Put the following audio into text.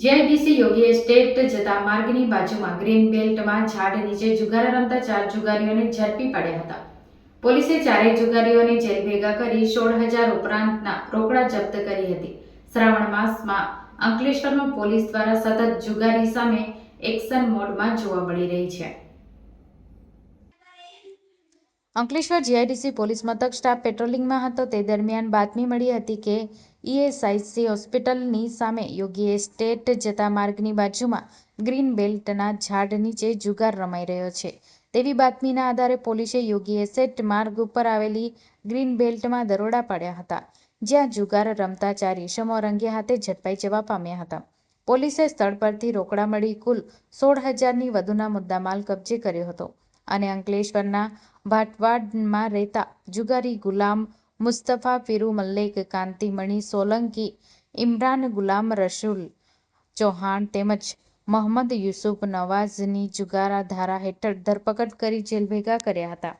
GIDC યોગી state જતા માર્ગની બાજુમાં ગ્રીન બેલ્ટમાં ઝાડ નીચે જુગાર રમતા ચાર જુગારીઓને ઝડપી પાડ્યા હતા. પોલીસે ચારેય જુગારીઓને જેલ ભેગા કરી સોળ હજાર ઉપરાંતના રોકડા જપ્ત કરી હતી. શ્રાવણ માસમાં અંકલેશ્વરમાં પોલીસ દ્વારા સતત જુગારી સામે એક્શન મોડમાં જોવા મળી રહી છે. અંકલેશ્વર જીઆઈડીસી પોલીસ મથક સ્ટાફ પેટ્રોલિંગમાં હતો. તે દરમિયાન બાતમી મળી હતી કે ઈએસઆઈસી હોસ્પિટલની સામે યોગી એસ્ટેટ જતા માર્ગની બાજુમાં ગ્રીન બેલ્ટના ઝાડ નીચે જુગાર રમાઈ રહ્યો છે. તેવી બાતમીના આધારે પોલીસે યોગી એસેટ માર્ગ ઉપર આવેલી ગ્રીન બેલ્ટમાં દરોડા પાડ્યા હતા, જ્યાં જુગાર રમતા ચાર ઈસમો રંગે હાથે ઝડપાઈ જવા પામ્યા હતા. પોલીસે સ્થળ પરથી રોકડા મળી કુલ સોળ હજારની વધુના મુદ્દામાલ કબજે કર્યો હતો અને અંકલેશ્વરના ભાટવાડમાં રહેતા જુગારી ગુલામ મુસ્તફા ફિરુ મલ્લિક કાંતિમણી સોલંકી ઇમરાન ગુલામ રસુલ ચૌહાણ તેમજ મોહમ્મદ યુસુફ નવાઝની જુગારા ધારા હેઠળ ધરપકડ કરી જેલ ભેગા કર્યા હતા